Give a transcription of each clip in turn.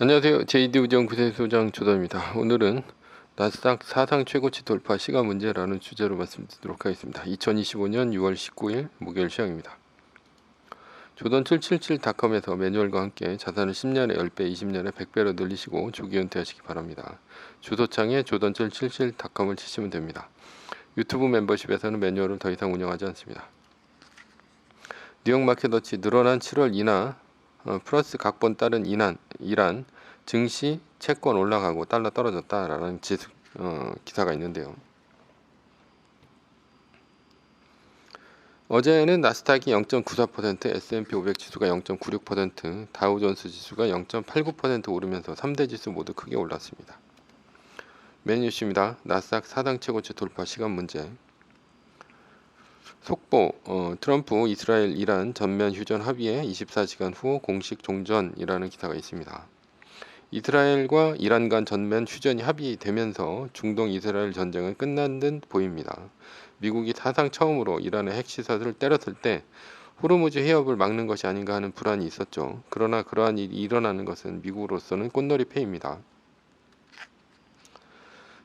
안녕하세요. JD우정 구세소장 조담입니다. 오늘은 나스닥 사상 최고치 돌파 시간 문제라는 주제로 말씀드리도록 하겠습니다. 2025년 6월 19일 목요일 시황입니다. 조던 777닷컴에서 매뉴얼과 함께 자산을 10년에 10배, 20년에 100배로 늘리시고 조기 은퇴하시기 바랍니다. 주소창에 조던 777닷컴을 치시면 됩니다. 유튜브 멤버십에서는 매뉴얼을 더 이상 운영하지 않습니다. 뉴욕 마켓워치 늘어난 7월 이나 어, 플러스 각본 따른 이난 이란 증시 채권 올라가고 달러 떨어졌다라는 지수, 어, 기사가 있는데요. 어제는 나스닥이 0.94%, S&P 500 지수가 0.96%, 다우존스 지수가 0.89% 오르면서 3대 지수 모두 크게 올랐습니다. 메뉴입니다. 나스닥 사당 최고치 돌파 시간 문제. 속보 어, 트럼프 이스라엘 이란 전면 휴전 합의에 24시간 후 공식 종전이라는 기사가 있습니다. 이스라엘과 이란 간 전면 휴전이 합의되면서 중동 이스라엘 전쟁은 끝난 듯 보입니다. 미국이 사상 처음으로 이란의 핵시설을 때렸을 때 호르무즈 해협을 막는 것이 아닌가 하는 불안이 있었죠. 그러나 그러한 일이 일어나는 것은 미국으로서는 꽃놀이 패입니다.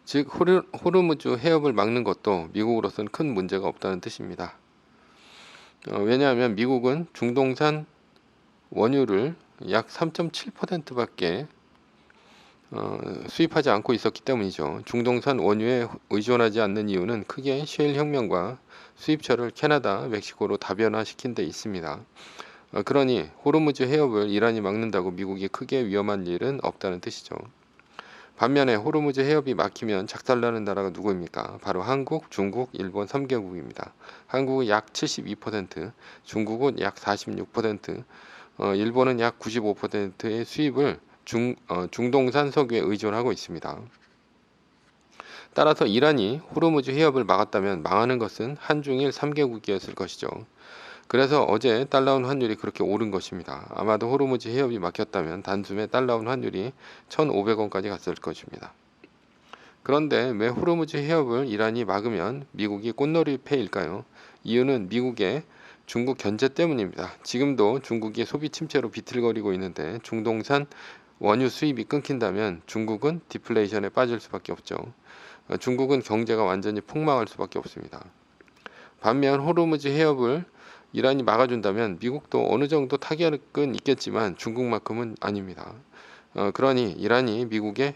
즉 호르, 호르무즈 해협을 막는 것도 미국으로서는 큰 문제가 없다는 뜻입니다. 어, 왜냐하면 미국은 중동산 원유를 약 3.7%밖에 어, 수입하지 않고 있었기 때문이죠. 중동산 원유에 의존하지 않는 이유는 크게 셰일 혁명과 수입처를 캐나다, 멕시코로 다변화시킨 데 있습니다. 어, 그러니 호르무즈 해협을 이란이 막는다고 미국이 크게 위험한 일은 없다는 뜻이죠. 반면에 호르무즈 해협이 막히면 작살나는 나라가 누구입니까? 바로 한국, 중국, 일본 3개국입니다. 한국은 약 72%, 중국은 약 46%, 어, 일본은 약 95%의 수입을 중, 어, 중동산 석유에 의존하고 있습니다. 따라서 이란이 호르무즈 해협을 막았다면 망하는 것은 한중일 3개국이었을 것이죠. 그래서 어제 달러운 환율이 그렇게 오른 것입니다. 아마도 호르무즈 해협이 막혔다면 단숨에 달러운 환율이 1,500원까지 갔을 것입니다. 그런데 왜 호르무즈 해협을 이란이 막으면 미국이 꽃놀이 패일까요? 이유는 미국의 중국 견제 때문입니다. 지금도 중국이 소비 침체로 비틀거리고 있는데 중동산 원유 수입이 끊긴다면 중국은 디플레이션에 빠질 수밖에 없죠. 중국은 경제가 완전히 폭망할 수밖에 없습니다. 반면 호르무즈 해협을 이란이 막아준다면 미국도 어느 정도 타격은 있겠지만 중국만큼은 아닙니다. 어, 그러니 이란이 미국의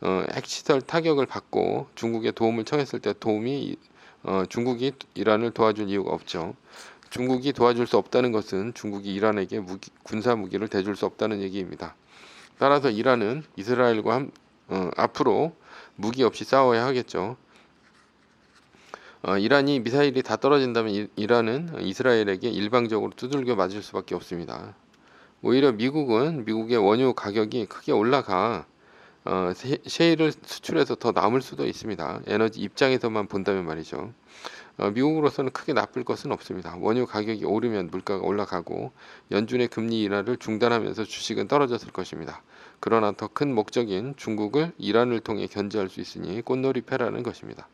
어, 핵시설 타격을 받고 중국의 도움을 청했을 때 도움이 어, 중국이 이란을 도와줄 이유가 없죠. 중국이 도와줄 수 없다는 것은 중국이 이란에게 무기, 군사 무기를 대줄 수 없다는 얘기입니다. 따라서 이란은 이스라엘과 함, 어, 앞으로 무기 없이 싸워야 하겠죠. 어, 이란이 미사일이 다 떨어진다면 이, 이란은 이스라엘에게 일방적으로 두들겨 맞을 수밖에 없습니다. 오히려 미국은 미국의 원유 가격이 크게 올라가 어, 셰일을 수출해서 더 남을 수도 있습니다. 에너지 입장에서만 본다면 말이죠. 어, 미국으로서는 크게 나쁠 것은 없습니다. 원유 가격이 오르면 물가가 올라가고 연준의 금리 인하를 중단하면서 주식은 떨어졌을 것입니다. 그러나 더 큰 목적인 중국을 이란을 통해 견제할 수 있으니 꽃놀이 패라는 것입니다.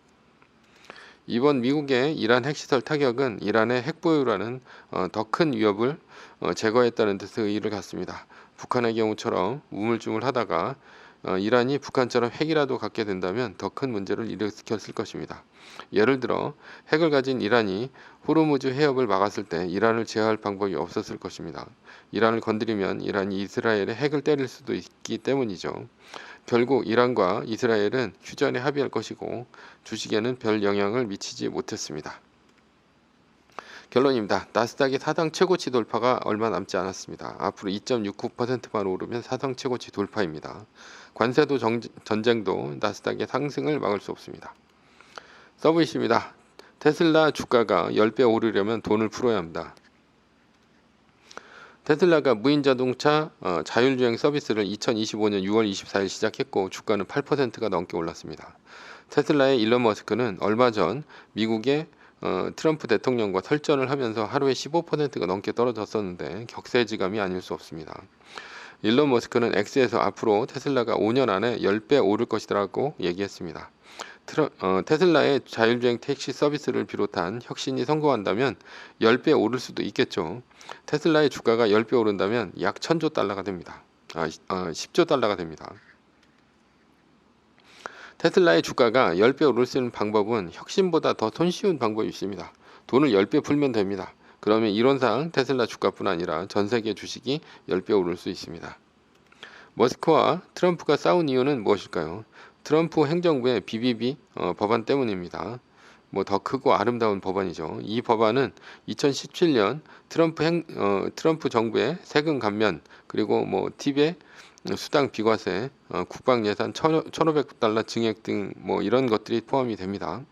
이번 미국의 이란 핵시설 타격은 이란의 핵보유라는 어, 더 큰 위협을 어, 제거했다는 뜻의 의의를 갖습니다. 북한의 경우처럼 우물쭈물하다가 어, 이란이 북한처럼 핵이라도 갖게 된다면 더 큰 문제를 일으켰을 것입니다. 예를 들어 핵을 가진 이란이 호르무즈 해협을 막았을 때 이란을 제어할 방법이 없었을 것입니다. 이란을 건드리면 이란이 이스라엘에 핵을 때릴 수도 있기 때문이죠. 결국 이란과 이스라엘은 휴전에 합의할 것이고 주식에는 별 영향을 미치지 못했습니다. 결론입니다. 나스닥의 사상 최고치 돌파가 얼마 남지 않았습니다. 앞으로 2.69%만 오르면 사상 최고치 돌파입니다. 관세도 정, 전쟁도 나스닥의 상승을 막을 수 없습니다. 서브이십니다. 테슬라 주가가 10배 오르려면 돈을 풀어야 합니다. 테슬라가 무인 자동차 어, 자율주행 서비스를 2025년 6월 24일 시작했고 주가는 8%가 넘게 올랐습니다. 테슬라의 일론 머스크는 얼마 전 미국의 어, 트럼프 대통령과 설전을 하면서 하루에 15%가 넘게 떨어졌었는데 격세지감이 아닐 수 없습니다. 일론 머스크는 X에서 앞으로 테슬라가 5년 안에 10배 오를 것이라고 얘기했습니다. 트러, 어, 테슬라의 자율주행 택시 서비스를 비롯한 혁신이 성공한다면 10배 오를 수도 있겠죠. 테슬라의 주가가 10배 오른다면 약 1000조 달러가 됩니다. 아, 시- 어, 10조 달러가 됩니다. 테슬라의 주가가 10배 오를 수 있는 방법은 혁신보다 더 손쉬운 방법이 있습니다. 돈을 10배 풀면 됩니다. 그러면 이론상 테슬라 주가뿐 아니라 전 세계 주식이 10배 오를 수 있습니다. 머스크와 트럼프가 싸운 이유는 무엇일까요? 트럼프 행정부의 BBB 어, 법안 때문입니다. 뭐 더 크고 아름다운 법안이죠. 이 법안은 2017년 트럼프 행, 어, 트럼프 정부의 세금 감면 그리고 뭐 팁의 수당 비과세, 어, 국방 예산 1,500달러 증액 등 뭐 이런 것들이 포함이 됩니다.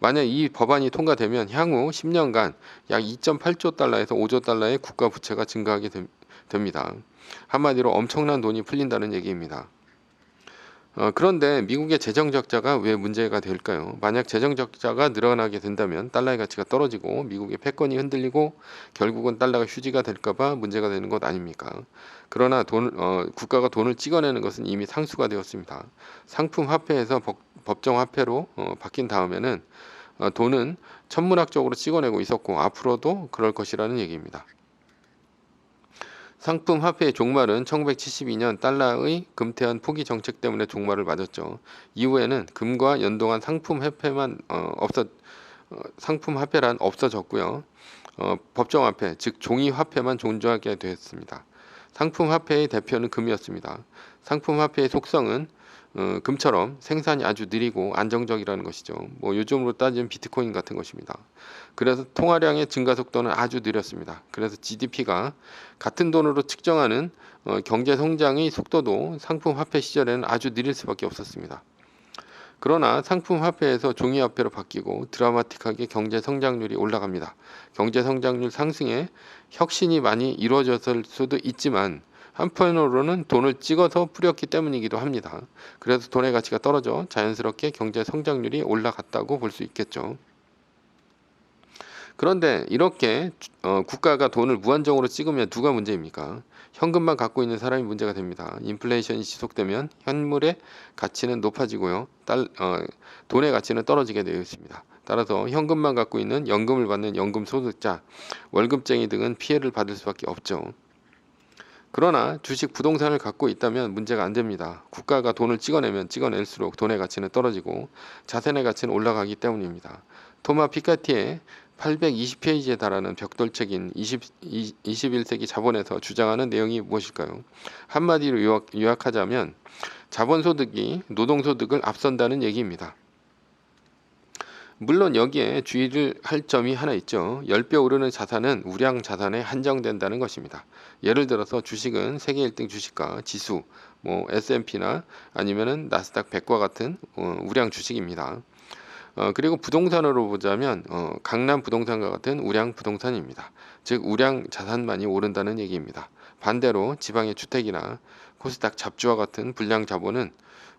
만약 이 법안이 통과되면 향후 10년간 약 2.8조 달러에서 5조 달러의 국가 부채가 증가하게 됨- 됩니다. 한마디로 엄청난 돈이 풀린다는 얘기입니다. 어, 그런데 미국의 재정 적자가 왜 문제가 될까요? 만약 재정 적자가 늘어나게 된다면 달러의 가치가 떨어지고 미국의 패권이 흔들리고 결국은 달러가 휴지가 될까봐 문제가 되는 것 아닙니까? 그러나 돈, 어, 국가가 돈을 찍어내는 것은 이미 상수가 되었습니다. 상품 화폐에서 법, 법정 화폐로 어, 바뀐 다음에는 어, 돈은 천문학적으로 찍어내고 있었고 앞으로도 그럴 것이라는 얘기입니다. 상품 화폐의 종말은 1972년 달러의 금태한 포기 정책 때문에 종말을 맞았죠. 이후에는 금과 연동한 상품 화폐만 어, 없어 어, 상품 화폐란 없어졌고요. 어, 법정 화폐, 즉 종이 화폐만 존재하게 되었습니다. 상품 화폐의 대표는 금이었습니다. 상품 화폐의 속성은 어, 금처럼 생산이 아주 느리고 안정적이라는 것이죠. 뭐 요즘으로 따지면 비트코인 같은 것입니다. 그래서 통화량의 증가 속도는 아주 느렸습니다. 그래서 GDP가 같은 돈으로 측정하는 어, 경제 성장의 속도도 상품 화폐 시절에는 아주 느릴 수밖에 없었습니다. 그러나 상품 화폐에서 종이 화폐로 바뀌고 드라마틱하게 경제 성장률이 올라갑니다. 경제 성장률 상승에 혁신이 많이 이루어졌을 수도 있지만 한편으로는 돈을 찍어서 뿌렸기 때문이기도 합니다. 그래서 돈의 가치가 떨어져 자연스럽게 경제 성장률이 올라갔다고 볼 수 있겠죠. 그런데 이렇게 어, 국가가 돈을 무한정으로 찍으면 누가 문제입니까? 현금만 갖고 있는 사람이 문제가 됩니다. 인플레이션이 지속되면 현물의 가치는 높아지고요. 딸, 어, 돈의 가치는 떨어지게 되어 있습니다. 따라서 현금만 갖고 있는 연금을 받는 연금 소득자, 월급쟁이 등은 피해를 받을 수밖에 없죠. 그러나 주식 부동산을 갖고 있다면 문제가 안 됩니다. 국가가 돈을 찍어내면 찍어낼수록 돈의 가치는 떨어지고 자산의 가치는 올라가기 때문입니다. 토마 피카티의 820페이지에 달하는 벽돌책인 20, 21세기 자본에서 주장하는 내용이 무엇일까요? 한마디로 요약, 요약하자면 자본소득이 노동소득을 앞선다는 얘기입니다. 물론 여기에 주의를 할 점이 하나 있죠. 10배 오르는 자산은 우량 자산에 한정된다는 것입니다. 예를 들어서 주식은 세계 1등 주식과 지수, 뭐 S&P나 아니면은 나스닥 100과 같은 어, 우량 주식입니다. 어, 그리고 부동산으로 보자면 어, 강남 부동산과 같은 우량 부동산입니다. 즉 우량 자산만이 오른다는 얘기입니다. 반대로 지방의 주택이나 코스닥 잡주와 같은 불량 자본은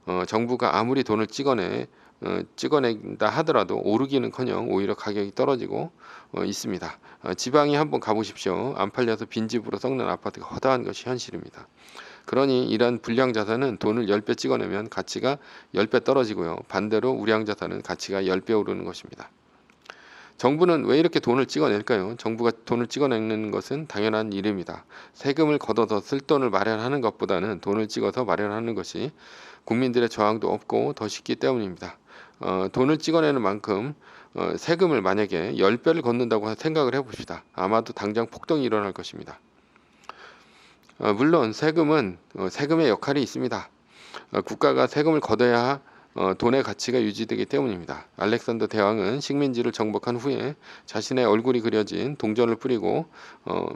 어, 정부가 아무리 돈을 찍어내 어, 찍어낸다 하더라도 오르기는커녕 오히려 가격이 떨어지고 어, 있습니다. 어, 지방에 한번 가보십시오. 안 팔려서 빈집으로 썩는 아파트가 허다한 것이 현실입니다. 그러니 이러한 불량 자산은 돈을 10배 찍어내면 가치가 10배 떨어지고요. 반대로 우량 자산은 가치가 10배 오르는 것입니다. 정부는 왜 이렇게 돈을 찍어낼까요? 정부가 돈을 찍어내는 것은 당연한 일입니다. 세금을 걷어서 쓸 돈을 마련하는 것보다는 돈을 찍어서 마련하는 것이 국민들의 저항도 없고 더 쉽기 때문입니다. 어, 돈을 찍어내는 만큼 어, 세금을 만약에 10배를 걷는다고 생각을 해봅시다. 아마도 당장 폭동이 일어날 것입니다. 어, 물론 세금은 어, 세금의 역할이 있습니다. 어, 국가가 세금을 걷어야 어, 돈의 가치가 유지되기 때문입니다. 알렉산더 대왕은 식민지를 정복한 후에 자신의 얼굴이 그려진 동전을 뿌리고 어,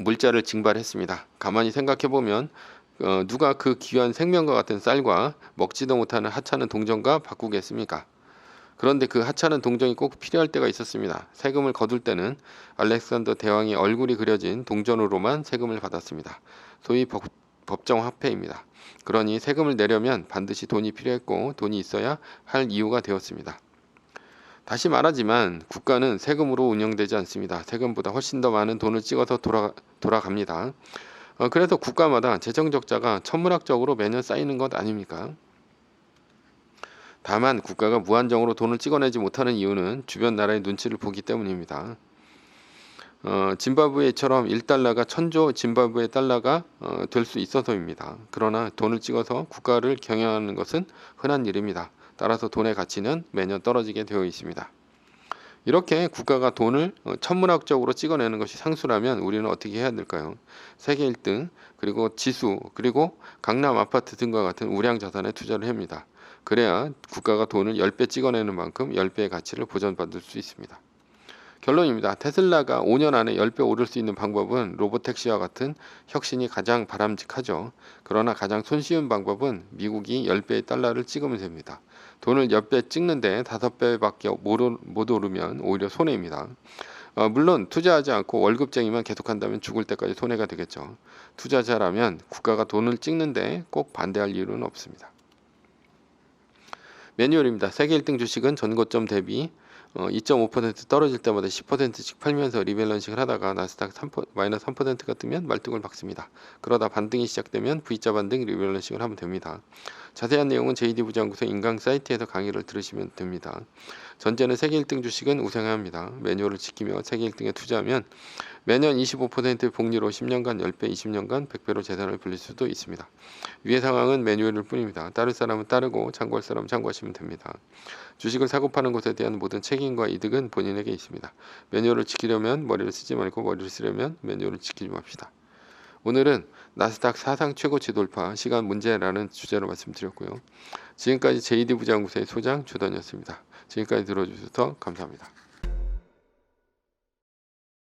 물자를 징발했습니다. 가만히 생각해 보면 어, 누가 그 귀한 생명과 같은 쌀과 먹지도 못하는 하찮은 동전과 바꾸겠습니까? 그런데 그 하찮은 동전이 꼭 필요할 때가 있었습니다. 세금을 거둘 때는 알렉산더 대왕의 얼굴이 그려진 동전으로만 세금을 받았습니다. 소위 법, 법정 화폐입니다. 그러니 세금을 내려면 반드시 돈이 필요했고 돈이 있어야 할 이유가 되었습니다. 다시 말하지만 국가는 세금으로 운영되지 않습니다. 세금보다 훨씬 더 많은 돈을 찍어서 돌아, 돌아갑니다. 어, 그래서 국가마다 재정 적자가 천문학적으로 매년 쌓이는 것 아닙니까? 다만 국가가 무한정으로 돈을 찍어내지 못하는 이유는 주변 나라의 눈치를 보기 때문입니다. 어, 짐바브웨처럼 1달러가 천조 짐바브웨 달러가 어, 될 수 있어서입니다. 그러나 돈을 찍어서 국가를 경영하는 것은 흔한 일입니다. 따라서 돈의 가치는 매년 떨어지게 되어 있습니다. 이렇게 국가가 돈을 어, 천문학적으로 찍어내는 것이 상수라면 우리는 어떻게 해야 될까요? 세계 1등 그리고 지수 그리고 강남 아파트 등과 같은 우량 자산에 투자를 합니다. 그래야 국가가 돈을 10배 찍어내는 만큼 10배의 가치를 보전받을 수 있습니다. 결론입니다. 테슬라가 5년 안에 10배 오를 수 있는 방법은 로보택시와 같은 혁신이 가장 바람직하죠. 그러나 가장 손쉬운 방법은 미국이 10배의 달러를 찍으면 됩니다. 돈을 10배 찍는데 5배밖에 못 오르면 오히려 손해입니다. 어, 물론 투자하지 않고 월급쟁이만 계속한다면 죽을 때까지 손해가 되겠죠. 투자자라면 국가가 돈을 찍는데 꼭 반대할 이유는 없습니다. 매뉴얼입니다. 세계 1등 주식은 전고점 대비 어, 2.5% 떨어질 때마다 10%씩 팔면서 리밸런싱을 하다가 나스닥 3, 마이너스 3%가 뜨면 말뚝을 박습니다. 그러다 반등이 시작되면 V자 반등 리밸런싱을 하면 됩니다. 자세한 내용은 JD 부장구소 인강 사이트에서 강의를 들으시면 됩니다. 전제는 세계 1등 주식은 우승해야 합니다. 매뉴얼을 지키며 세계 1등에 투자하면 매년 25% 복리로 10년간 10배, 20년간 100배로 재산을 불릴 수도 있습니다. 위의 상황은 매뉴얼일 뿐입니다. 따를 사람은 따르고 참고할 사람은 참고하시면 됩니다. 주식을 사고 파는 것에 대한 모든 책임과 이득은 본인에게 있습니다. 매뉴얼을 지키려면 머리를 쓰지 말고 머리를 쓰려면 매뉴얼을 지키지 맙시다. 오늘은 나스닥 사상 최고치 돌파 시간 문제라는 주제로 말씀드렸고요. 지금까지 JD 부장구세의 소장 주던이었습니다. 지금까지 들어주셔서 감사합니다.